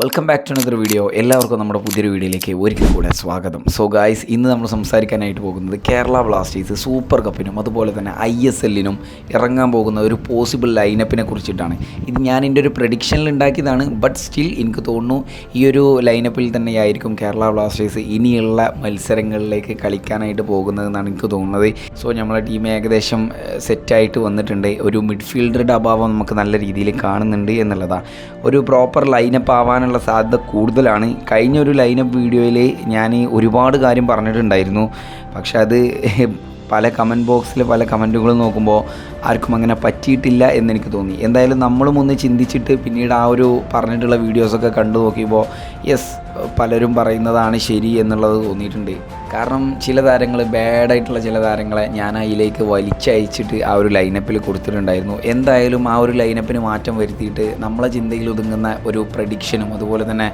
Welcome back to another video എല്ലാവർക്കും നമ്മുടെ പുതിയൊരു വീഡിയോയിലേക്ക് ഒരിക്കൽ കൂടെ സ്വാഗതം. സോ ഗായ്സ് ഇന്ന് നമ്മൾ സംസാരിക്കാനായിട്ട് പോകുന്നത് കേരള ബ്ലാസ്റ്റേഴ്സ് സൂപ്പർ കപ്പിനും അതുപോലെ തന്നെ ഐ എസ് എല്ലിനും ഇറങ്ങാൻ പോകുന്ന ഒരു പോസിബിൾ ലൈനപ്പിനെ കുറിച്ചിട്ടാണ്. ഇത് ഞാൻ എന്റെ ഒരു പ്രഡിക്ഷനിൽ ഉണ്ടാക്കിയതാണ് ബട്ട് സ്റ്റിൽ എനിക്ക് തോന്നുന്നു ഈ ഒരു ലൈനപ്പിൽ തന്നെയായിരിക്കും കേരള ബ്ലാസ്റ്റേഴ്സ് ഇനിയുള്ള മത്സരങ്ങളിലേക്ക് കളിക്കാനായിട്ട് പോകുന്നതെന്നാണ് എനിക്ക് തോന്നുന്നത്. സോ നമ്മളെ ടീം ഏകദേശം സെറ്റായിട്ട് വന്നിട്ടുണ്ട്. ഒരു മിഡ്ഫീൽഡറുടെ അഭാവം നമുക്ക് നല്ല രീതിയിൽ കാണുന്നുണ്ട് എന്നുള്ളതാണ് ഒരു പ്രോപ്പർ ലൈനപ്പ് ആവാനുള്ള സാധ്യത കൂടുതലാണ്. കഴിഞ്ഞ ഒരു ലൈനപ്പ് വീഡിയോയിൽ ഞാൻ ഒരുപാട് കാര്യം പറഞ്ഞിട്ടുണ്ടായിരുന്നു. പക്ഷെ അത് പല കമന്റ് ബോക്സിൽ പല കമന്റുകളും നോക്കുമ്പോൾ ആർക്കും അങ്ങനെ പറ്റിയിട്ടില്ല എന്ന് എനിക്ക് തോന്നി. എന്തായാലും നമ്മളും ഒന്ന് ചിന്തിച്ചിട്ട് പിന്നീട് ആ ഒരു പറഞ്ഞിട്ടുള്ള വീഡിയോസൊക്കെ കണ്ടു നോക്കിയപ്പോൾ യെസ് പലരും പറയുന്നതാണ് ശരി എന്നുള്ളത് തോന്നിയിട്ടുണ്ട്. കാരണം ചില താരങ്ങൾ ബാഡായിട്ടുള്ള ചില താരങ്ങളെ ഞാൻ അതിലേക്ക് വലിച്ചയച്ചിട്ട് ആ ഒരു ലൈനപ്പിൽ കൊടുത്തിട്ടുണ്ടായിരുന്നു. എന്തായാലും ആ ഒരു ലൈനപ്പിന് മാറ്റം വരുത്തിയിട്ട് നമ്മളെ ചിന്തയിൽ ഒതുങ്ങുന്ന ഒരു പ്രഡിക്ഷനും അതുപോലെ തന്നെ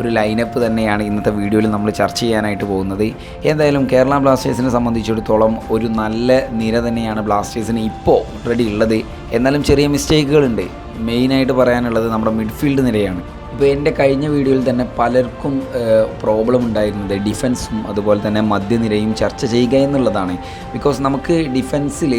ഒരു ലൈനപ്പ് തന്നെയാണ് ഇന്നത്തെ വീഡിയോയിൽ നമ്മൾ ചർച്ച ചെയ്യാനായിട്ട് പോകുന്നത്. എന്തായാലും കേരള ബ്ലാസ്റ്റേഴ്സിനെ സംബന്ധിച്ചിടത്തോളം ഒരു നല്ല നിര തന്നെയാണ് ബ്ലാസ്റ്റേഴ്സിന് ഇപ്പോൾ റെഡി ഉള്ളത്. എന്നാലും ചെറിയ മിസ്റ്റേക്കുകളുണ്ട് മെയിനായിട്ട് പറയാനുള്ളത് നമ്മുടെ മിഡ്ഫീൽഡ് നിരയാണ്. ഇപ്പോൾ എന്റെ കഴിഞ്ഞ വീഡിയോയിൽ തന്നെ പലർക്കും പ്രോബ്ലം ഉണ്ടായിരുന്നത് ഡിഫൻസും അതുപോലെ തന്നെ മധ്യനിരയും ചർച്ച ചെയ്യുക എന്നുള്ളതാണ്. ബിക്കോസ് നമുക്ക് ഡിഫൻസിൽ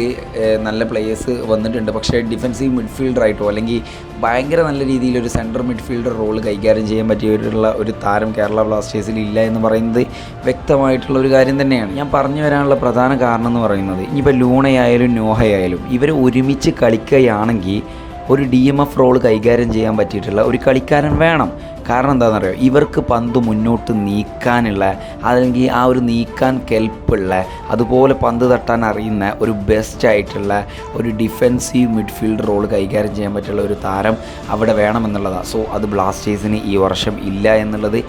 നല്ല പ്ലേയേഴ്സ് വന്നിട്ടുണ്ട്. പക്ഷേ ഡിഫൻസീവ് മിഡ്ഫീൽഡറായിട്ടോ അല്ലെങ്കിൽ ഭയങ്കര നല്ല രീതിയിൽ ഒരു സെൻട്രൽ മിഡ്ഫീൽഡർ റോൾ കൈകാര്യം ചെയ്യാൻ പറ്റിയിട്ടുള്ള ഒരു താരം കേരള ബ്ലാസ്റ്റേഴ്സിൽ ഇല്ല എന്ന് പറയുന്നത് വ്യക്തമായിട്ടുള്ള ഒരു കാര്യം തന്നെയാണ്. ഞാൻ പറഞ്ഞു വരാനുള്ള പ്രധാന കാരണം എന്ന് പറയുന്നത് ഇനിയിപ്പോൾ ലൂണയായാലും നോഹയായാലും ഇവർ ഒരുമിച്ച് കളിക്കുകയാണെങ്കിൽ ഒരു ഡി എം എഫ് റോൾ കൈകാര്യം ചെയ്യാൻ പറ്റിയിട്ടുള്ള ഒരു കളിക്കാരൻ വേണം. കാരണം എന്താണെന്നറിയോ? ഇവർക്ക് പന്ത് മുന്നോട്ട് നീക്കാനുള്ള അല്ലെങ്കിൽ ആ ഒരു നീക്കാൻ കെൽപ്പുള്ള അതുപോലെ പന്ത് തട്ടാൻ അറിയുന്ന ഒരു ബെസ്റ്റ് ആയിട്ടുള്ള ഒരു ഡിഫെൻസീവ് മിഡ്ഫീൽഡ് റോൾ കൈകാര്യം ചെയ്യാൻ പറ്റുള്ള ഒരു താരം അവിടെ വേണമെന്നുള്ളതാണ് സോ അത് ബ്ലാസ്റ്റേഴ്സിന് ഈ വർഷം ഇല്ല എന്നുള്ളത്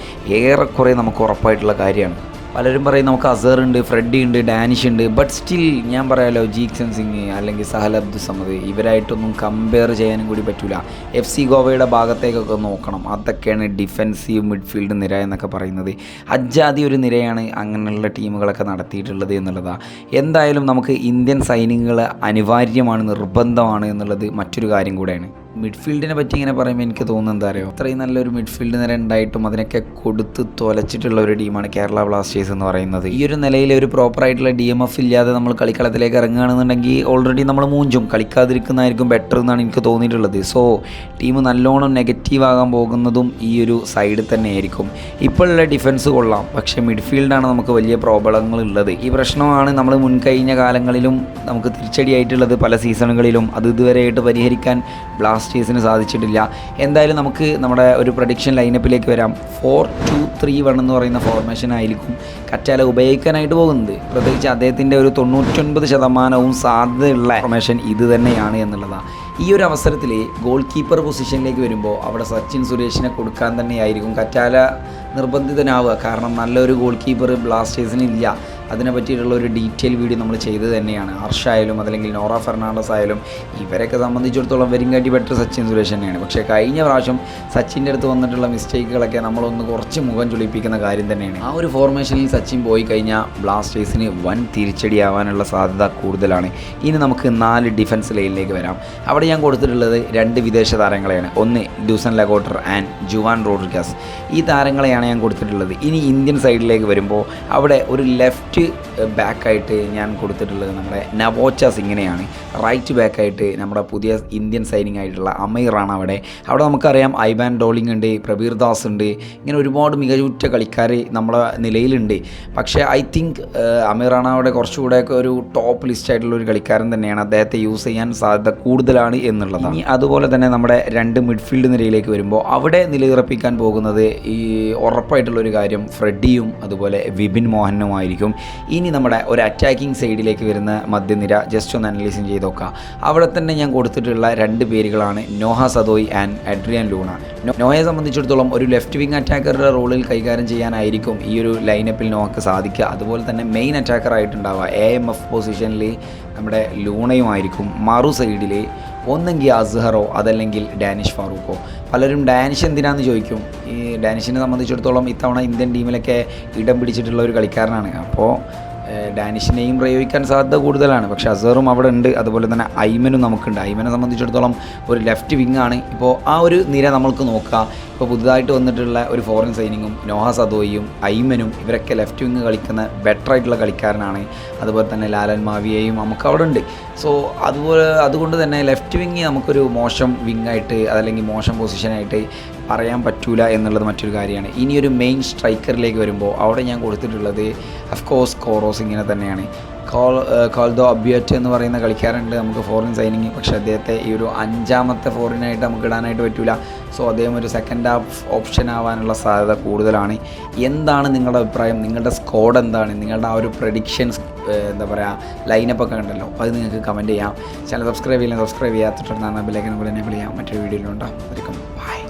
ഏറെക്കുറെ നമുക്ക് ഉറപ്പായിട്ടുള്ള കാര്യമാണ്. പലരും പറയും നമുക്ക് അസർ ഉണ്ട് ഫ്രെഡി ഉണ്ട് ഡാനിഷ് ഉണ്ട്. ബട്ട് സ്റ്റിൽ ഞാൻ പറയാലോ ജീക്സൺ സിംഗ് അല്ലെങ്കിൽ സഹൽ അബ്ദുൽ സമദ് ഇവരായിട്ടൊന്നും കമ്പയർ ചെയ്യാനും കൂടി പറ്റില്ല എഫ് സി ഗോവയുടെ ഭാഗത്തേക്കൊക്കെ നോക്കണം. അതൊക്കെയാണ് ഡിഫെൻസീവ് മിഡ്ഫീൽഡ് നിര എന്നൊക്കെ പറയുന്നത്. അജാതി ഒരു നിരയാണ് അങ്ങനെയുള്ള ടീമുകളൊക്കെ നടത്തിയിട്ടുള്ളത് എന്നുള്ളതാണ് എന്തായാലും നമുക്ക് ഇന്ത്യൻ സൈനികങ്ങൾ അനിവാര്യമാണ് നിർബന്ധമാണ് എന്നുള്ളത് മറ്റൊരു കാര്യം കൂടെയാണ്. മിഡ്ഫീൽഡിനെ പറ്റി ഇങ്ങനെ പറയുമ്പോൾ എനിക്ക് തോന്നുന്നത് എന്താ പറയുക അത്രയും നല്ലൊരു മിഡ്ഫീൽഡ് നിര ഉണ്ടായിട്ടും അതിനൊക്കെ കൊടുത്ത് തൊലച്ചിട്ടുള്ള ഒരു ടീമാണ് കേരള ബ്ലാസ്റ്റേഴ്സ് എന്ന് പറയുന്നത്. ഈ ഒരു നിലയിൽ ഒരു പ്രോപ്പർ ആയിട്ടുള്ള ഡി എം എഫ് ഇല്ലാതെ നമ്മൾ കളിക്കളത്തിലേക്ക് ഇറങ്ങുകയാണെന്നുണ്ടെങ്കിൽ ഓൾറെഡി നമ്മൾ മൂഞ്ചും. കളിക്കാതിരിക്കുന്നതായിരിക്കും ബെറ്റർ എന്നാണ് എനിക്ക് തോന്നിയിട്ടുള്ളത്. സോ ടീം നല്ലോണം നെഗറ്റീവ് ആകാൻ പോകുന്നതും ഈ ഒരു സൈഡിൽ തന്നെ ആയിരിക്കും ഇപ്പോഴുള്ള ഡിഫൻസ് കൊള്ളാം. പക്ഷേ മിഡ്ഫീൽഡാണ് നമുക്ക് വലിയ പ്രോബ്ലങ്ങൾ ഉള്ളത്. ഈ പ്രശ്നമാണ് നമ്മൾ മുൻകഴിഞ്ഞ കാലങ്ങളിലും നമുക്ക് തിരിച്ചടിയായിട്ടുള്ളത് പല സീസണുകളിലും അത് ഇതുവരെയായിട്ട് പരിഹരിക്കാൻ ബ്ലാസ്റ്റേഴ്സിന് സാധിച്ചിട്ടില്ല. എന്തായാലും നമുക്ക് നമ്മുടെ ഒരു പ്രഡിക്ഷൻ ലൈനപ്പിലേക്ക് വരാം. ഫോർ ടു ത്രീ വൺ എന്ന് പറയുന്ന ഫോർമേഷൻ ആയിരിക്കും. കറ്റാല ഉപയോഗിക്കാനായിട്ട് പോകുന്നത്. പ്രത്യേകിച്ച് അദ്ദേഹത്തിന്റെ ഒരു തൊണ്ണൂറ്റൊൻപത് ശതമാനവും സാധ്യതയുള്ള ഫോർമേഷൻ ഇത് തന്നെയാണ് എന്നുള്ളതാണ്. ഈ ഒരു അവസരത്തിൽ ഗോൾ കീപ്പർ പൊസിഷനിലേക്ക് വരുമ്പോൾ അവിടെ സച്ചിൻ സുരേഷിനെ കൊടുക്കാൻ തന്നെയായിരിക്കും കറ്റാല നിർബന്ധിതനാവുക. കാരണം നല്ലൊരു ഗോൾ കീപ്പർ ബ്ലാസ്റ്റേഴ്സിന് ഇല്ല. അതിനെ പറ്റിയിട്ടുള്ള ഒരു ഡീറ്റെയിൽ വീഡിയോ നമ്മൾ ചെയ്ത് തന്നെയാണ്. ഹർഷ ആയാലും അതല്ലെങ്കിൽ നോറ ഫെർണാണ്ടസ് ആയാലും ഇവരെയൊക്കെ സംബന്ധിച്ചിടത്തോളം വെരിങ്കാട്ടി ബെറ്റർ സച്ചിൻ സുരേഷ് തന്നെയാണ്. പക്ഷേ കഴിഞ്ഞ പ്രാവശ്യം സച്ചിന്റെ അടുത്ത് വന്നിട്ടുള്ള മിസ്റ്റേക്കുകളൊക്കെ നമ്മളൊന്ന് കുറച്ച് മുഖം ചുളിപ്പിക്കുന്ന കാര്യം തന്നെയാണ്. ആ ഒരു ഫോർമേഷനിൽ സച്ചിൻ പോയി കഴിഞ്ഞാൽ ബ്ലാസ്റ്റേഴ്സിന് വൻ തിരിച്ചടിയാവാനുള്ള സാധ്യത കൂടുതലാണ്. ഇനി നമുക്ക് നാല് ഡിഫൻസ് ലൈനിലേക്ക് വരാം. അവിടെ ഞാൻ കൊടുത്തിട്ടുള്ളത് രണ്ട് വിദേശ താരങ്ങളെയാണ്. ഒന്ന് Dusan Lagator and Juan Rodriguez ഈ താരങ്ങളെയാണ് ഞാൻ കൊടുത്തിട്ടുള്ളത്. ഇനി ഇന്ത്യൻ സൈഡിലേക്ക് വരുമ്പോൾ അവിടെ ഒരു ലെഫ്റ്റ് ബാക്കായിട്ട് ഞാൻ കൊടുത്തിട്ടുള്ളത് നമ്മുടെ നവോച്ച സിംഗിനെയാണ്. റൈറ്റ് ബാക്കായിട്ട് നമ്മുടെ പുതിയ ഇന്ത്യൻ സൈനിങ് ആയിട്ടുള്ള അമീറാണ് അവിടെ. അവിടെ നമുക്കറിയാം ഐബാൻ ഡോളിംഗ് ഉണ്ട് പ്രബീർ ദാസ് ഉണ്ട്. ഇങ്ങനെ ഒരുപാട് മികവുറ്റ കളിക്കാർ നമ്മുടെ നിലയിലുണ്ട്. പക്ഷേ ഐ തിങ്ക് അമീറാണ് അവിടെ കുറച്ചുകൂടെ ഒരു ടോപ്പ് ലിസ്റ്റ് ആയിട്ടുള്ള ഒരു കളിക്കാരൻ തന്നെയാണ്. അദ്ദേഹത്തെ യൂസ് ചെയ്യാൻ സാധ്യത കൂടുതലാണ് എന്നുള്ളതാണ്. ഇനി അതുപോലെ തന്നെ നമ്മുടെ രണ്ട് മിഡ്ഫീൽഡ് നിരയിലേക്ക് വരുമ്പോൾ അവിടെ നിലയുറപ്പിക്കാൻ പോകുന്നത് ഈ ഉറപ്പായിട്ടുള്ളൊരു കാര്യം ഫ്രെഡിയും അതുപോലെ വിപിൻ മോഹനുമായിരിക്കും ഇനി നമ്മുടെ ഒരു അറ്റാക്കിംഗ് സൈഡിലേക്ക് വരുന്ന മധ്യനിര ജസ്റ്റ് ഒന്ന് അനലൈസും ചെയ്ത് നോക്കുക അവിടെ തന്നെ ഞാൻ കൊടുത്തിട്ടുള്ള രണ്ട് പേരുകളാണ് Noah Sadaoui and Adrian Luna നോഹയെ സംബന്ധിച്ചിടത്തോളം ഒരു ലെഫ്റ്റ് വിങ് അറ്റാക്കറുടെ റോളിൽ കൈകാര്യം ചെയ്യാനായിരിക്കും ഈ ഒരു ലൈനപ്പിൽ നോഹക്ക് സാധിക്കുക. അതുപോലെ തന്നെ മെയിൻ അറ്റാക്കറായിട്ടുണ്ടാവുക എ എം എഫ് പൊസിഷനിൽ നമ്മുടെ ലൂണയുമായിരിക്കും മറു സൈഡിൽ ഒന്നെങ്കിൽ അസ്ഹറോ അതല്ലെങ്കിൽ ഡാനിഷ് ഫാറൂഖോ. പലരും ഡാനിഷ് എന്തിനാന്ന് ചോദിക്കും? ഈ ഡാനിഷിനെ സംബന്ധിച്ചിടത്തോളം ഇത്തവണ ഇന്ത്യൻ ടീമിലൊക്കെ ഇടം പിടിച്ചിട്ടുള്ള ഒരു കളിക്കാരനാണ്. അപ്പോൾ ഡാനിഷിനെയും പ്രയോഗിക്കാൻ സാധ്യത കൂടുതലാണ്. പക്ഷേ അസറും അവിടെ ഉണ്ട്. അതുപോലെ തന്നെ ഐമനും നമുക്കുണ്ട്. ഐമനെ സംബന്ധിച്ചിടത്തോളം ഒരു ലെഫ്റ്റ് വിങ് ആണ് ഇപ്പോൾ ആ ഒരു നിര നമ്മൾക്ക് നോക്കുക ഇപ്പോൾ പുതുതായിട്ട് വന്നിട്ടുള്ള ഒരു ഫോറിൻ സൈനിങ്ങും നോഹ സദോയും ഐമനും ഇവരൊക്കെ ലെഫ്റ്റ് വിങ് കളിക്കുന്ന ബെറ്റർ ആയിട്ടുള്ള കളിക്കാരനാണ്. അതുപോലെ തന്നെ ലാലൻ മാവിയെയും നമുക്ക് അവിടെ ഉണ്ട്. സോ അതുപോലെ അതുകൊണ്ട് തന്നെ ലെഫ്റ്റ് വിങ് നമുക്കൊരു മോശം വിങ് ആയിട്ട് അതല്ലെങ്കിൽ മോശം പൊസിഷനായിട്ട് പറയാൻ പറ്റൂല എന്നുള്ളത് മറ്റൊരു കാര്യമാണ്. ഇനിയൊരു മെയിൻ സ്ട്രൈക്കറിലേക്ക് വരുമ്പോൾ അവിടെ ഞാൻ കൊടുത്തിട്ടുള്ളത് അഫ്കോഴ്സ് കോറോസ് ഇങ്ങനെ തന്നെയാണ്. കോൾ കോൾദോ അബ്യറ്റ് എന്ന് പറയുന്ന കളിക്കാരുണ്ട് നമുക്ക് ഫോറിൻ സൈനിങ് പക്ഷേ അദ്ദേഹത്തെ ഈ ഒരു അഞ്ചാമത്തെ ഫോറിനായിട്ട് നമുക്ക് ഇടാനായിട്ട് പറ്റില്ല സോ അദ്ദേഹം ഒരു സെക്കൻഡ് ഹാഫ് ഓപ്ഷൻ ആവാനുള്ള സാധ്യത കൂടുതലാണ്. എന്താണ് നിങ്ങളുടെ അഭിപ്രായം? നിങ്ങളുടെ സ്കോഡ് എന്താണ്? നിങ്ങളുടെ ആ ഒരു പ്രഡിക്ഷൻസ് എന്താ പറയുക ലൈനപ്പ് ഒക്കെ ഉണ്ടല്ലോ അത് നിങ്ങൾക്ക് കമന്റ് ചെയ്യാം. ചാനൽ സബ്സ്ക്രൈബ് ചെയ്യാൻ സബ്സ്ക്രൈബ് ചെയ്യാത്തിട്ടുണ്ടെന്നാണ് ബിലേക്കിനെ കൂടെ എന്നെ ചെയ്യാം. മറ്റൊരു വീഡിയോയിലുണ്ടാകും ബൈ